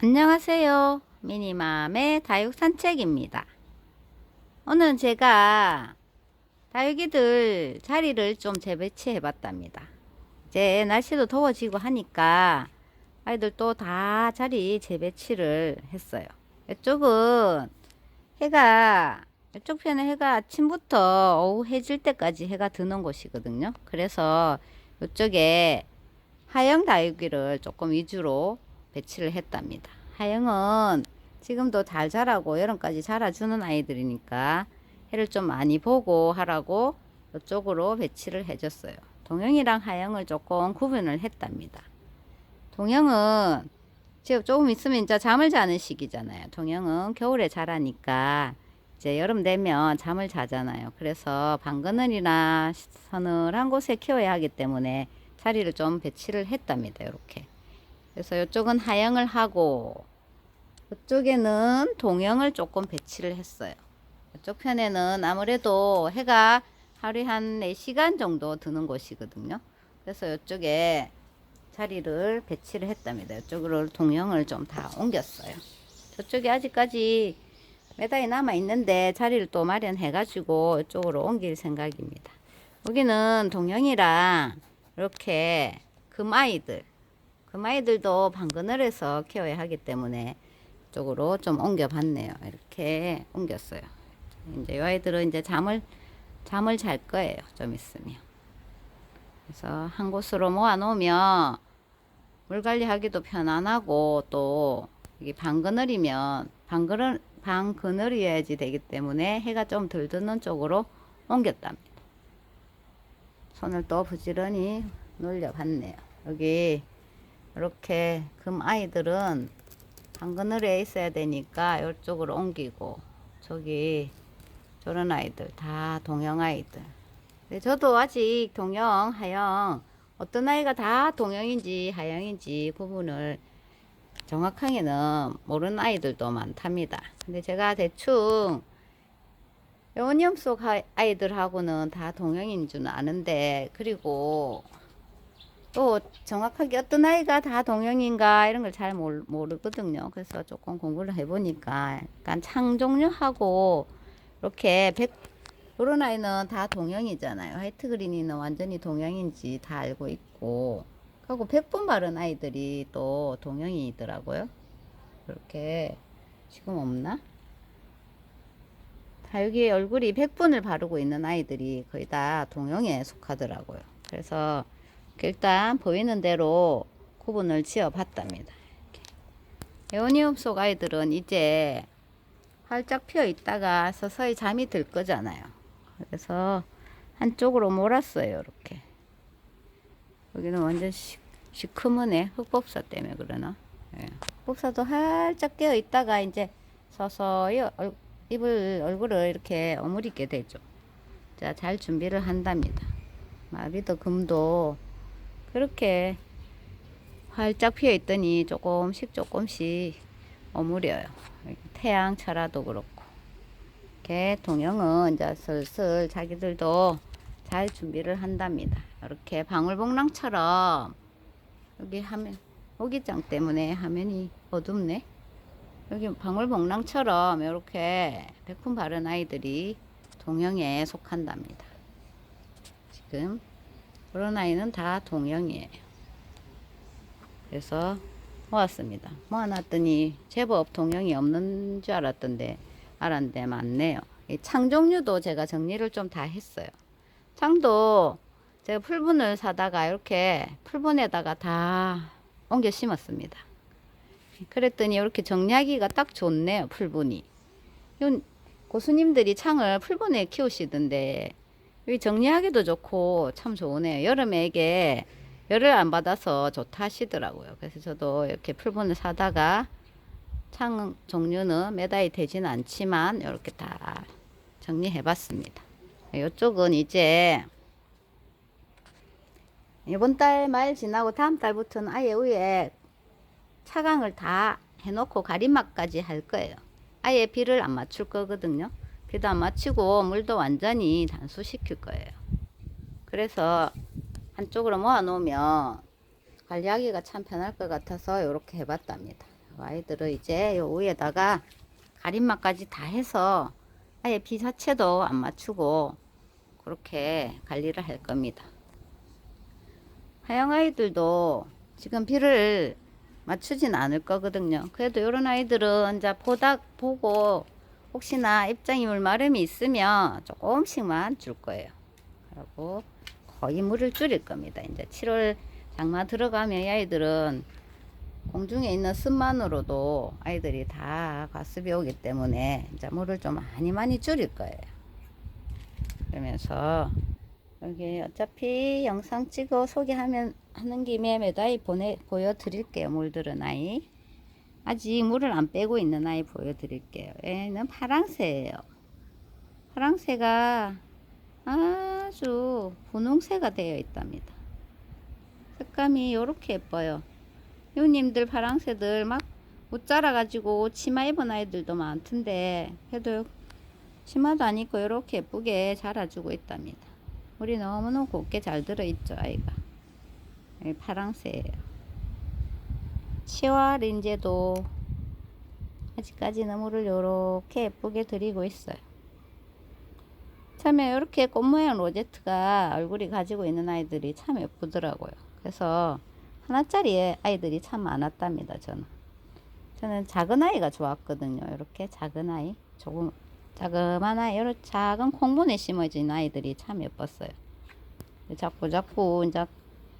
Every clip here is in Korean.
안녕하세요. 미니맘의 다육 산책입니다. 오늘은 제가 다육이들 자리를 좀 재배치해 봤답니다. 이제 날씨도 더워지고 하니까 아이들 또 다 자리 재배치를 했어요. 이쪽은 해가 이쪽 편에 해가 아침부터 오후 해질 때까지 해가 드는 곳이거든요. 그래서 이쪽에 하영 다육이를 조금 위주로 배치를 했답니다. 하영은 지금도 잘 자라고 여름까지 자라주는 아이들이니까 해를 좀 많이 보고 하라고 이쪽으로 배치를 해줬어요. 동영이랑 하영을 조금 구분을 했답니다. 동영은 지금 조금 있으면 이제 잠을 자는 시기잖아요. 동영은 겨울에 자라니까 이제 여름 되면 잠을 자잖아요. 그래서 방그늘이나 서늘한 곳에 키워야 하기 때문에 자리를 좀 배치를 했답니다. 이렇게. 그래서 이쪽은 하영을 하고 이쪽에는 동영을 조금 배치를 했어요. 이쪽 편에는 아무래도 해가 하루에 한 4시간 정도 드는 곳이거든요. 그래서 이쪽에 자리를 배치를 했답니다. 이쪽으로 동영을 좀 다 옮겼어요. 저쪽에 아직까지 매달이 남아 있는데 자리를 또 마련해 가지고 이쪽으로 옮길 생각입니다. 여기는 동영이랑 이렇게 금아이들 금아이들도 방그늘에서 키워야 하기 때문에 이쪽으로 좀 옮겨 봤네요. 이렇게 옮겼어요. 이제 이 아이들은 이제 잠을 잠을 잘 거예요. 좀 있으면. 그래서 한 곳으로 모아 놓으면 물 관리하기도 편안하고 또 이게 방그늘이면 방그늘 방그늘이어야지 되기 때문에 해가 좀 덜 드는 쪽으로 옮겼답니다. 손을 또 부지런히 놀려봤네요. 여기 이렇게 금 아이들은 방그늘에 있어야 되니까 이쪽으로 옮기고 저기 저런 아이들 다 동영 아이들. 근데 저도 아직 동영, 하영 어떤 아이가 다 동영인지 하영인지 구분을 정확하게는 모르는 아이들도 많답니다. 근데 제가 대충 요니엄 속 하- 아이들하고는 다 동영인 줄은 아는데 그리고 또 정확하게 어떤 아이가 다 동영인가 이런 걸 잘 모르거든요. 그래서 조금 공부를 해보니까 약간 창 종류하고 이렇게 백 이런 아이는 다 동영이잖아요. 화이트 그린이는 완전히 동영인지 다 알고 있고 그리고 백분 바른 아이들이 또 동영이더라고요. 이렇게 지금 없나? 다 여기 얼굴이 백분을 바르고 있는 아이들이 거의 다 동영에 속하더라고요. 그래서 일단 보이는 대로 구분을 지어 봤답니다. 에오니움 속 아이들은 이제 활짝 피어 있다가 서서히 잠이 들 거잖아요. 그래서 한쪽으로 몰았어요. 이렇게. 여기는 완전 시, 시커먼해. 흑법사 때문에 그러나. 예. 흑법사도 활짝 깨어 있다가 이제 서서히 얼, 입을, 얼굴을 이렇게 어무리게 되죠. 자, 잘 준비를 한답니다. 마비도 금도 그렇게 활짝 피어 있더니 조금씩 조금씩 어무려요. 태양 철화도 그렇고. 이렇게 동영은 이제 슬슬 자기들도 잘 준비를 한답니다. 이렇게 방울복랑처럼 여기 화면 모기장 때문에 화면이 어둡네. 여기 방울복랑처럼 이렇게 백품 바른 아이들이 동영에 속한답니다. 지금 그런 아이는 다 동영이에요. 그래서 모았습니다. 모아놨더니 제법 동영이 없는 줄 알았던데 알았는데 맞네요. 이창 종류도 제가 정리를 좀 다 했어요. 창도 제가 풀분을 사다가 이렇게 풀분에다가 다 옮겨 심었습니다. 그랬더니 이렇게 정리하기가 딱 좋네요. 풀분이. 고수님들이 창을 풀분에 키우시던데 여기 정리하기도 좋고 참 좋으네요. 여름에 이게 열을 안 받아서 좋다 하시더라고요. 그래서 저도 이렇게 풀분을 사다가 창 종류는 매달이 되진 않지만 이렇게 다 정리해 봤습니다. 이쪽은 이제 이번 달 말 지나고 다음 달부터는 아예 위에 차강을 다 해놓고 가림막까지 할 거예요. 아예 비를 안 맞출 거거든요. 안 맞추고 물도 완전히 단수시킬 거예요. 그래서 한쪽으로 모아 놓으면 관리하기가 참 편할 것 같아서 이렇게 해봤답니다. 아이들을 이제 요 위에다가 가림막까지 다 해서 아예 비 자체도 안 맞추고 그렇게 관리를 할 겁니다. 하영 아이들도 지금 비를 맞추진 않을 거거든요. 그래도 이런 아이들은 이제 보다 보고 혹시나 입장이 물 마름이 있으면 조금씩만 줄 거예요. 그리고 거의 물을 줄일 겁니다. 이제 7월 장마 들어가면 이 아이들은 공중에 있는 습만으로도 아이들이 다 과습이 오기 때문에 이제 물을 좀 많이 많이 줄일 거예요. 그러면서 여기 어차피 영상 찍어 소개하면 하는 김에 매다이 보내 보여드릴게요. 물들은 아이. 아직 물을 안 빼고 있는 아이 보여드릴게요. 얘는 파랑새예요. 파랑새가 아주 분홍새가 되어 있답니다. 색감이 이렇게 예뻐요. 유님들 파랑새들 막못 자라가지고 치마 입은 아이들도 많던데 그래도 치마도 안 입고 이렇게 예쁘게 자라주고 있답니다. 물이 너무너무 곱게 잘 들어있죠 아이가. 이 파랑새예요. 치와 린제도 아직까지는 물을 이렇게 예쁘게 들이고 있어요. 참에 이렇게 꽃 모양 로제트가 얼굴이 가지고 있는 아이들이 참 예쁘더라고요. 그래서 하나짜리 아이들이 참 많았답니다. 저는 저는 작은 아이가 좋았거든요. 이렇게 작은 아이, 조금 자그만 아이, 이런 작은 콩분에 심어진 아이들이 참 예뻤어요. 자꾸 자꾸 이제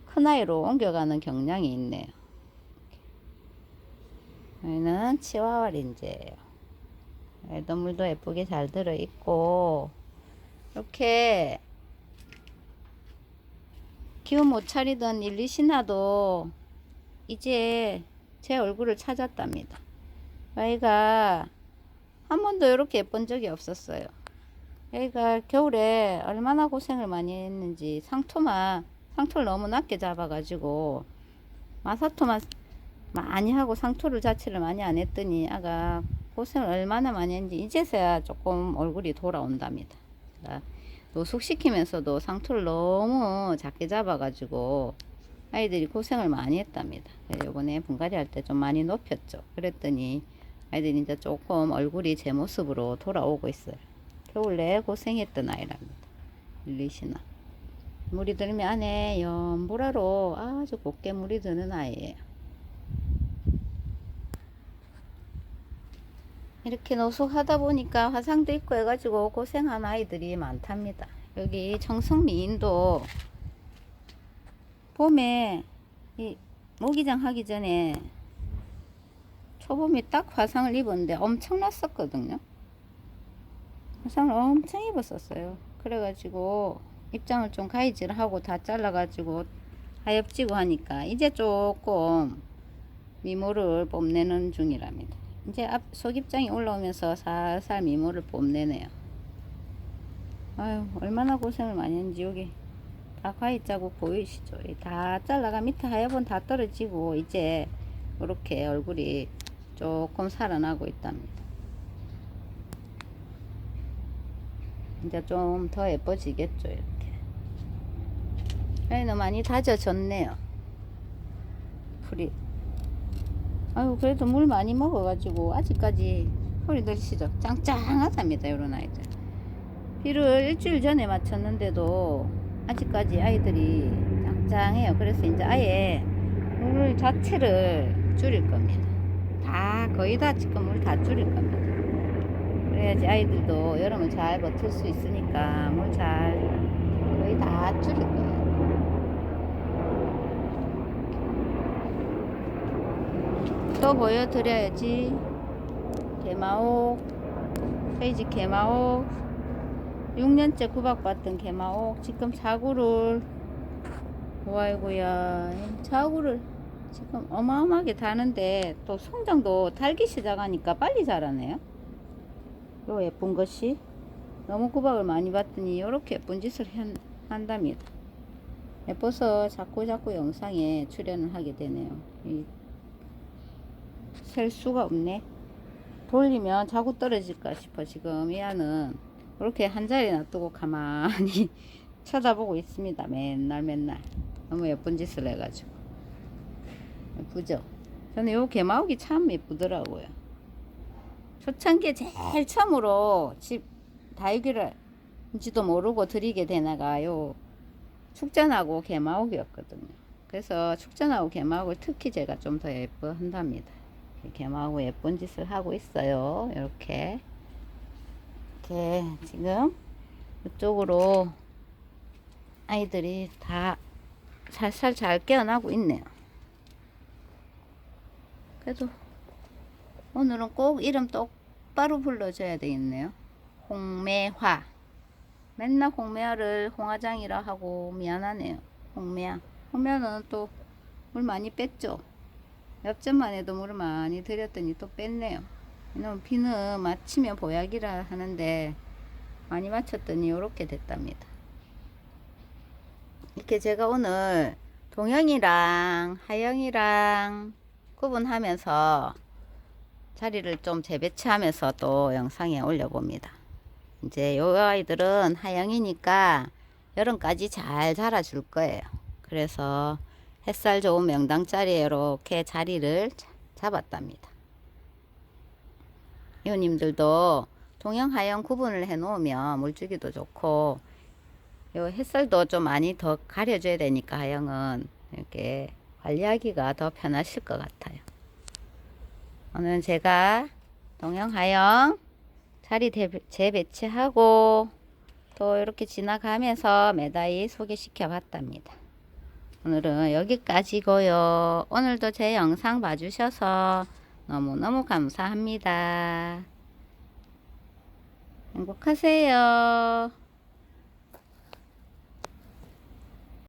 큰 아이로 옮겨가는 경향이 있네요. 여기는 치와와 린제예요. 애도 물도 예쁘게 잘 들어 있고 이렇게 기운 못 차리던 일리시나도 이제 제 얼굴을 찾았답니다. 아이가 한 번도 이렇게 예쁜 적이 없었어요. 얘가 겨울에 얼마나 고생을 많이 했는지 상토만 상토를 너무 낮게 잡아가지고 마사토만 많이 하고 상토를 자체를 많이 안 했더니 아가 고생을 얼마나 많이 했는지 이제서야 조금 얼굴이 돌아온답니다. 노숙시키면서도 상토를 너무 작게 잡아가지고 아이들이 고생을 많이 했답니다. 요번에 분갈이 할 때 좀 많이 높였죠. 그랬더니 아이들이 이제 조금 얼굴이 제 모습으로 돌아오고 있어요. 겨울 내 고생했던 아이랍니다. 릴리시나. 물이 들면 안에 연보라로 아주 곱게 물이 드는 아이예요. 이렇게 노숙하다 보니까 화상도 있고 해가지고 고생한 아이들이 많답니다. 여기 청성미인도 봄에 이 모기장 하기 전에 초봄이 딱 화상을 입었는데 엄청났었거든요. 화상을 엄청 입었었어요. 그래가지고 입장을 좀 가이질하고 다 잘라가지고 하엽지고 하니까 이제 조금 미모를 뽐내는 중이랍니다. 이제 앞 속입장이 올라오면서 살살 미모를 뽐내네요. 아유 얼마나 고생을 많이 했는지 여기 다 가위 자국 보이시죠? 이다 잘라가 밑에 하엽은 다 떨어지고 이제 이렇게 얼굴이 조금 살아나고 있답니다. 이제 좀 더 예뻐지겠죠 이렇게. 여기는 많이 다져졌네요. 풀이. 아유 그래도 물 많이 먹어가지고 아직까지 소리 들으시죠? 짱짱하답니다 이런 아이들. 비를 일주일 전에 맞췄는데도 아직까지 아이들이 짱짱해요. 그래서 이제 아예 물 자체를 줄일 겁니다. 다 거의 다 지금 물 다 줄일 겁니다. 그래야지 아이들도 여름을 잘 버틸 수 있으니까 물 잘 거의 다 줄일 거예요. 또 보여드려야지. 개마옥, 페이지 개마옥. 6년째 구박받던 개마옥. 지금 자구를, 와이고야. 자구를 지금 어마어마하게 다는데 또 성장도 달기 시작하니까 빨리 자라네요. 요 예쁜 것이 너무 구박을 많이 받더니 이렇게 예쁜 짓을 한, 한답니다. 예뻐서 자꾸 자꾸 영상에 출연을 하게 되네요. 이, 셀 수가 없네. 돌리면 자꾸 떨어질까 싶어 지금 이 안은 이렇게 한 자리 놔두고 가만히 쳐다보고 있습니다. 맨날 맨날 너무 예쁜 짓을 해가지고 예쁘죠? 저는 요 개마옥이 참 예쁘더라고요. 초창기에 제일 처음으로 집 다육이를 인지도 모르고 드리게 되나가 요 축전하고 개마옥이었거든요. 그래서 축전하고 개마옥을 특히 제가 좀 더 예뻐한답니다. 개마하고 예쁜 짓을 하고 있어요. 이렇게 이렇게 지금 이쪽으로 아이들이 다 살살 잘 깨어나고 있네요. 그래도 오늘은 꼭 이름 똑바로 불러줘야 되겠네요. 홍매화. 맨날 홍매화를 홍화장이라 하고 미안하네요. 홍매화. 홍매화는 또 물 많이 뺐죠. 옆전만 해도 물을 많이 들였더니 또 뺐네요. 왜냐면 비는 맞추면 보약이라 하는데 많이 맞췄더니 이렇게 됐답니다. 이렇게 제가 오늘 동영이랑 하영이랑 구분하면서 자리를 좀 재배치하면서 또 영상에 올려봅니다. 이제 요 아이들은 하영이니까 여름까지 잘 자라줄 거예요. 그래서 햇살 좋은 명당 자리에 이렇게 자리를 잡았답니다. 이웃님들도 동영 하영 구분을 해 놓으면 물주기도 좋고 요 햇살도 좀 많이 더 가려줘야 되니까 하영은 이렇게 관리하기가 더 편하실 것 같아요. 오늘 제가 동영 하영 자리 대- 재배치하고 또 이렇게 지나가면서 매다이 소개시켜 봤답니다. 오늘은 여기까지고요. 오늘도 제 영상 봐주셔서 너무너무 감사합니다. 행복하세요.